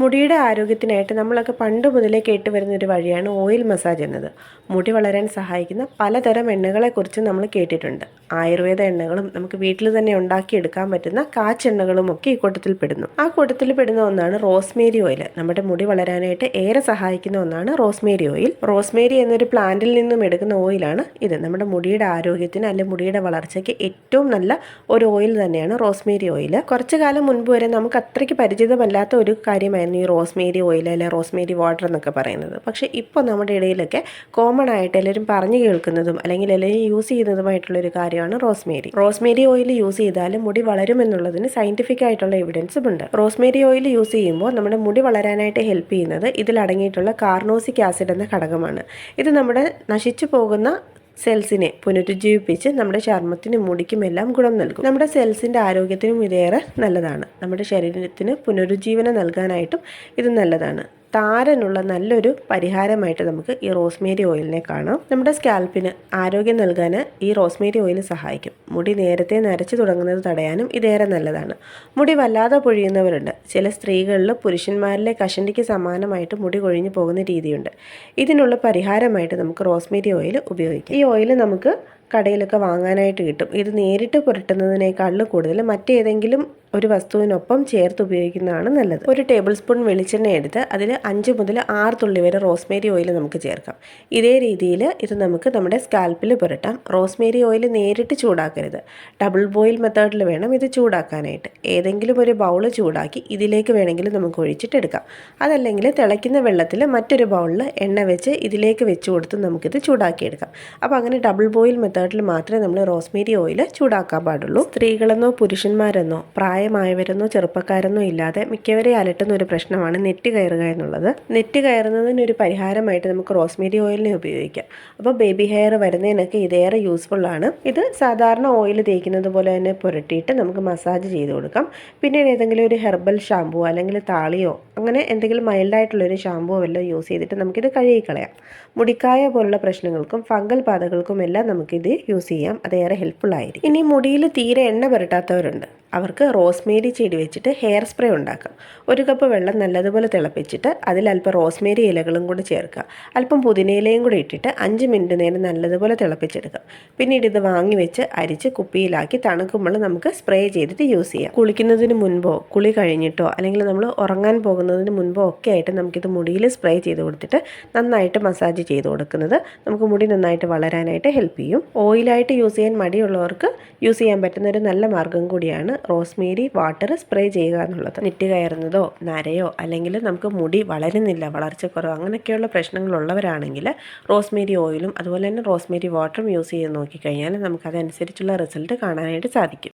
മുടിയുടെ ആരോഗ്യത്തിനായിട്ട് നമ്മളൊക്കെ പണ്ട് മുതലേ കേട്ട് വരുന്ന ഒരു വഴിയാണ് ഓയിൽ മസാജ് എന്നത്. മുടി വളരാൻ സഹായിക്കുന്ന പലതരം എണ്ണകളെക്കുറിച്ച് നമ്മൾ കേട്ടിട്ടുണ്ട്. ആയുർവേദ എണ്ണകളും നമുക്ക് വീട്ടിൽ തന്നെ ഉണ്ടാക്കിയെടുക്കാൻ പറ്റുന്ന കാച്ചെണ്ണകളും ഒക്കെ ഈ കൂട്ടത്തിൽ പെടുന്നു. ആ കൂട്ടത്തിൽ പെടുന്ന ഒന്നാണ് റോസ്മേരി ഓയിൽ. നമ്മുടെ മുടി വളരാനായിട്ട് ഏറെ സഹായിക്കുന്ന ഒന്നാണ് റോസ്മേരി ഓയിൽ. റോസ്മേരി എന്നൊരു പ്ലാന്റിൽ നിന്നും എടുക്കുന്ന ഓയിലാണ് ഇത്. നമ്മുടെ മുടിയുടെ ആരോഗ്യത്തിന് അല്ലെങ്കിൽ മുടിയുടെ വളർച്ചയ്ക്ക് ഏറ്റവും നല്ല ഒരു ഓയിൽ തന്നെയാണ് റോസ്മേരി ഓയിൽ. കുറച്ചു കാലം മുൻപ് വരെ നമുക്ക് അത്രയ്ക്ക് പരിചിതമല്ലാത്ത ഒരു കാര്യമായിരുന്നു ഈ റോസ്മേരി ഓയിൽ അല്ലെ റോസ്മേരി വാട്ടർ എന്നൊക്കെ പറയുന്നത്. പക്ഷേ ഇപ്പോൾ നമ്മുടെ ഇടയിലൊക്കെ കോമൺ ആയിട്ട് എല്ലാവരും പറഞ്ഞു കേൾക്കുന്നതും അല്ലെങ്കിൽ എല്ലാവരും യൂസ് ചെയ്യുന്നതുമായിട്ടുള്ള ഒരു കാര്യമാണ് റോസ്മേരി. റോസ്മേരി ഓയിൽ യൂസ് ചെയ്താൽ മുടി വളരുമെന്നുള്ളതിന് സയന്റിഫിക് ആയിട്ടുള്ള എവിഡൻസും ഉണ്ട്. റോസ്മേരി ഓയിൽ യൂസ് ചെയ്യുമ്പോൾ നമ്മുടെ മുടി വളരാനായിട്ട് ഹെൽപ്പ് ചെയ്യുന്നത് ഇതിൽ അടങ്ങിയിട്ടുള്ള കാർണോസിക് ആസിഡ് എന്ന ഘടകമാണ്. ഇത് നമ്മുടെ നശിച്ചു പോകുന്ന സെൽസിനെ പുനരുജ്ജീവിപ്പിച്ച് നമ്മുടെ ചർമ്മത്തിനും മുടിക്കുമെല്ലാം ഗുണം നൽകും. നമ്മുടെ സെൽസിന്റെ ആരോഗ്യത്തിനും ഇതേറെ നല്ലതാണ്. നമ്മുടെ ശരീരത്തിന് പുനരുജ്ജീവനം നൽകാനായിട്ടും ഇത് നല്ലതാണ്. താരനുള്ള നല്ലൊരു പരിഹാരമായിട്ട് നമുക്ക് ഈ റോസ്മേരി ഓയിലിനെ കാണാം. നമ്മുടെ സ്കാൽപ്പിന് ആരോഗ്യം നൽകാൻ ഈ റോസ്മേരി ഓയിൽ സഹായിക്കും. മുടി നേരത്തെ നരച്ചു തുടങ്ങുന്നത് തടയാനും ഇതേറെ നല്ലതാണ്. മുടി വല്ലാതെ പൊഴിയുന്നവരുണ്ട്. ചില സ്ത്രീകളിൽ പുരുഷന്മാരിലെ കഷണ്ടിക്ക് സമാനമായിട്ട് മുടി കൊഴിഞ്ഞു പോകുന്ന രീതിയുണ്ട്. ഇതിനുള്ള പരിഹാരമായിട്ട് നമുക്ക് റോസ്മേരി ഓയിൽ ഉപയോഗിക്കാം. ഈ ഓയിൽ നമുക്ക് കടയിലൊക്കെ വാങ്ങാനായിട്ട് കിട്ടും. ഇത് നേരിട്ട് പുരട്ടുന്നതിനേക്കാളും കൂടുതൽ. മറ്റേതെങ്കിലും ഒരു വസ്തുവിനൊപ്പം ചേർത്ത് ഉപയോഗിക്കുന്നതാണ് നല്ലത്. ഒരു ടേബിൾ സ്പൂൺ വെളിച്ചെണ്ണ എടുത്ത് അതിൽ അഞ്ച് മുതൽ ആറ് തുള്ളി വരെ റോസ്മേരി ഓയിൽ നമുക്ക് ചേർക്കാം. ഇതേ രീതിയിൽ ഇത് നമുക്ക് നമ്മുടെ സ്കാൽപ്പിൽ പുരട്ടാം. റോസ്മേരി ഓയിൽ നേരിട്ട് ചൂടാക്കരുത്. ഡബിൾ ബോയിൽ മെത്തേഡിൽ വേണം ഇത് ചൂടാക്കാനായിട്ട്. ഏതെങ്കിലും ഒരു ബൗൾ ചൂടാക്കി ഇതിലേക്ക് വേണമെങ്കിൽ നമുക്ക് ഒഴിച്ചിട്ടെടുക്കാം അതല്ലെങ്കിൽ തിളയ്ക്കുന്ന വെള്ളത്തിൽ മറ്റൊരു ബൗളിൽ എണ്ണ വെച്ച് ഇതിലേക്ക് വെച്ച് കൊടുത്ത് നമുക്കിത് ചൂടാക്കിയെടുക്കാം അപ്പോൾ അങ്ങനെ ഡബിൾ ബോയിൽ മെത്തേഡിൽ മാത്രമേ നമ്മൾ റോസ്മേരി ഓയിൽ ചൂടാക്കാൻ പാടുള്ളൂ. സ്ത്രീകളെന്നോ പുരുഷന്മാരെന്നോ പ്രായമായവരെന്നോ ചെറുപ്പക്കാരെന്നോ ഇല്ലാതെ മിക്കവരെ അലട്ടുന്ന ഒരു പ്രശ്നമാണ് നെറ്റ് കയറുക എന്നുള്ളത്. നെറ്റ് കയറുന്നതിന് ഒരു പരിഹാരമായിട്ട് നമുക്ക് റോസ്മേരി ഓയിലിനെ ഉപയോഗിക്കാം. അപ്പോൾ ബേബി ഹെയർ വരുന്നതിനൊക്കെ ഇതേറെ യൂസ്ഫുൾ ആണ്. ഇത് സാധാരണ ഓയിൽ തേക്കുന്നത് പോലെ തന്നെ പുരട്ടിയിട്ട് നമുക്ക് മസാജ് ചെയ്ത് കൊടുക്കാം. പിന്നീട് ഏതെങ്കിലും ഒരു ഹെർബൽ ഷാമ്പു അല്ലെങ്കിൽ താളിയോ അങ്ങനെ എന്തെങ്കിലും മൈൽഡായിട്ടുള്ളൊരു ഷാമ്പുവോ വല്ലതും യൂസ് ചെയ്തിട്ട് നമുക്കിത് കഴുകിക്കളയാം. മുടിക്കായ പോലുള്ള പ്രശ്നങ്ങൾക്കും ഫംഗൽ ബാധകൾക്കും എല്ലാം നമുക്കിത് യൂസ് ചെയ്യാം. അതേറെ ഹെൽപ്ഫുൾ ആയിരിക്കും. ഇനി മുടിയിൽ തീരെ എണ്ണ പുരട്ടാത്തവരുണ്ട്. അവർക്ക് റോസ്മേരി ചെടി വെച്ചിട്ട് ഹെയർ സ്പ്രേ ഉണ്ടാക്കാം. ഒരു കപ്പ് വെള്ളം നല്ലതുപോലെ തിളപ്പിച്ചിട്ട് അതിൽ അല്പം റോസ്മേരി ഇലകളും കൂടി ചേർക്കുക. അല്പം പുതിനയിലയും കൂടി ഇട്ടിട്ട് അഞ്ച് മിനിറ്റ് നേരം നല്ലതുപോലെ തിളപ്പിച്ചെടുക്കാം പിന്നീട് ഇത് വാങ്ങി വെച്ച് അരിച്ച് കുപ്പിയിലാക്കി തണുക്കുമ്പോൾ നമുക്ക് സ്പ്രേ ചെയ്തിട്ട് യൂസ് ചെയ്യാം. കുളിക്കുന്നതിന് മുൻപോ കുളി കഴിഞ്ഞിട്ടോ അല്ലെങ്കിൽ നമ്മൾ ഉറങ്ങാൻ പോകുന്നതിന് മുൻപോ ഒക്കെ ആയിട്ട് നമുക്കിത് മുടിയിൽ സ്പ്രേ ചെയ്ത് കൊടുത്തിട്ട് നന്നായിട്ട് മസാജ് ചെയ്ത് കൊടുക്കുന്നത് നമുക്ക് മുടി നന്നായിട്ട് വളരാനായിട്ട് ഹെൽപ്പ് ചെയ്യും. ഓയിലായിട്ട് യൂസ് ചെയ്യാൻ മടിയുള്ളവർക്ക് യൂസ് ചെയ്യാൻ പറ്റുന്ന ഒരു നല്ല മാർഗം കൂടിയാണ് റോസ്മേരി വാട്ടർ സ്പ്രേ ചെയ്യുക എന്നുള്ളത്. നെറ്റ് കയറുന്നതോ നരയോ അല്ലെങ്കിൽ നമുക്ക് മുടി വളരുന്നില്ല വളർച്ച വളർച്ചക്കുറവ് അങ്ങനെയൊക്കെയുള്ള പ്രശ്നങ്ങളുള്ളവരാണെങ്കിൽ റോസ്മേരി ഓയിലും അതുപോലെ തന്നെ റോസ്മേരി വാട്ടറും യൂസ് ചെയ്ത് നോക്കിക്കഴിഞ്ഞാൽ നമുക്കതനുസരിച്ചുള്ള റിസൾട്ട് കാണാനായിട്ട് സാധിക്കും.